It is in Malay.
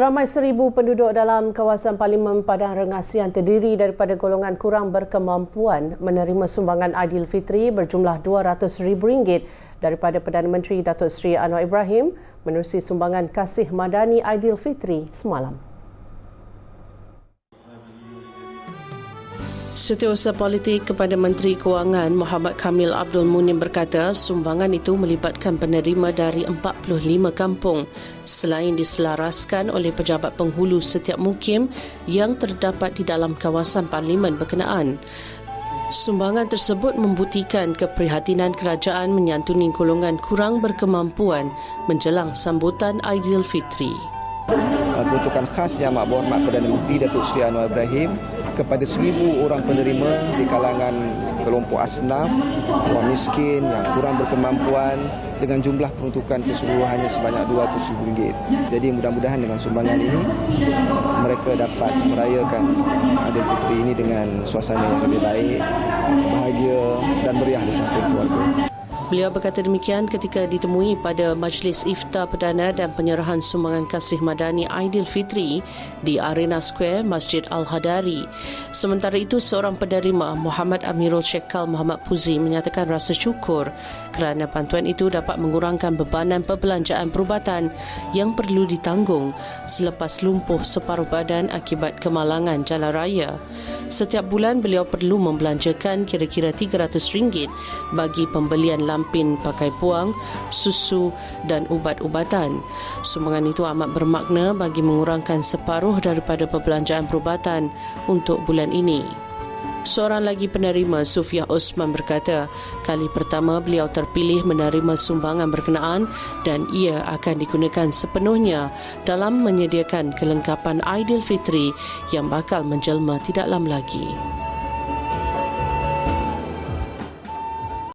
Seramai seribu penduduk dalam kawasan Parlimen Padang Rengas yang terdiri daripada golongan kurang berkemampuan menerima sumbangan Aidilfitri berjumlah RM200,000 daripada Perdana Menteri Datuk Seri Anwar Ibrahim menerusi sumbangan kasih madani Aidilfitri semalam. Setiausaha Politik kepada Menteri Kewangan Muhammad Kamil Abdul Munim berkata sumbangan itu melibatkan penerima dari 45 kampung selain diselaraskan oleh pejabat penghulu setiap mukim yang terdapat di dalam kawasan parlimen berkenaan. Sumbangan tersebut membuktikan keprihatinan kerajaan menyantuni golongan kurang berkemampuan menjelang sambutan Aidilfitri. Peruntukan khas yang amat berhormat Perdana Menteri Datuk Seri Anwar Ibrahim kepada seribu orang penerima di kalangan kelompok asnaf, orang miskin yang kurang berkemampuan dengan jumlah peruntukan keseluruhannya sebanyak RM200,000. Jadi mudah-mudahan dengan sumbangan ini mereka dapat merayakan Aidilfitri ini dengan suasana yang lebih baik, bahagia dan meriah di samping keluarga. Beliau berkata demikian ketika ditemui pada Majlis Iftar Perdana dan penyerahan sumbangan kasih madani Aidilfitri di Arena Square Masjid Al-Hadari. Sementara itu, seorang penerima Muhammad Amirul Syekal Muhammad Puzi menyatakan rasa syukur kerana bantuan itu dapat mengurangkan bebanan perbelanjaan perubatan yang perlu ditanggung selepas lumpuh separuh badan akibat kemalangan jalan raya. Setiap bulan beliau perlu membelanjakan kira-kira RM300 bagi pembelian lampin pakai puang, susu dan ubat-ubatan. Sumbangan itu amat bermakna bagi mengurangkan separuh daripada perbelanjaan perubatan untuk bulan ini. Seorang lagi penerima, Sufia Osman berkata, kali pertama beliau terpilih menerima sumbangan berkenaan dan ia akan digunakan sepenuhnya dalam menyediakan kelengkapan Aidilfitri yang bakal menjelma tidak lama lagi.